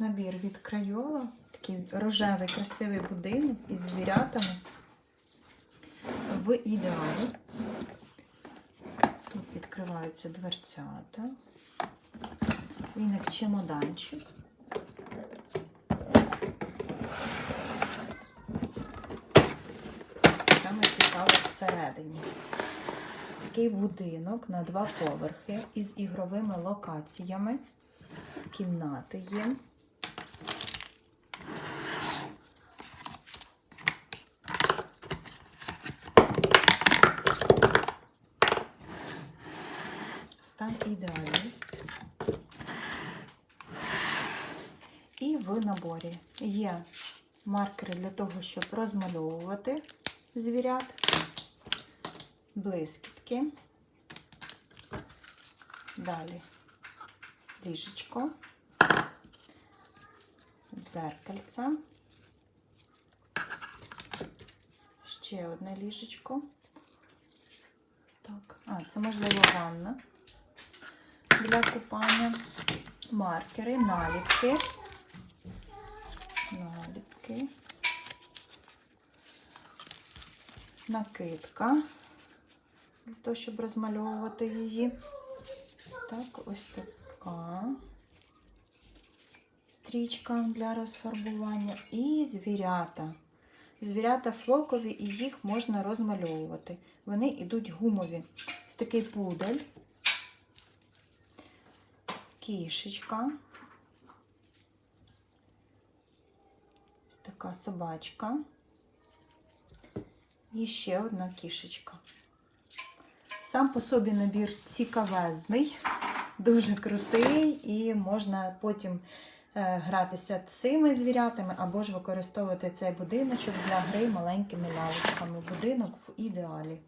Набір від Крайола. Такий рожевий, красивий будинок із звірятами. В ідеалі. Тут відкриваються дверцята. Він як чемоданчик. Саме цікаве всередині. Такий будинок на два поверхи із ігровими локаціями. Кімнати є. Стан ідеальний. І в наборі є маркери для того, щоб розмальовувати звірят, блискітки. Далі ліжечко, дзеркальце, ще одне ліжечко. Так, а, це можливо ванна для купання, маркери, наліпки, наліпки, накидка для того, щоб розмальовувати її. Так, ось така стрічка для розфарбування. І звірята. Звірята флокові, і їх можна розмальовувати. Вони йдуть гумові. Ось такий пудель, кішечка. Ось така собачка. І ще одна кішечка. Сам по собі набір цікавезний, дуже крутий, і можна потім е, гратися цими звірятами або ж використовувати цей будиночок для гри маленькими лялечками. Будинок в ідеалі.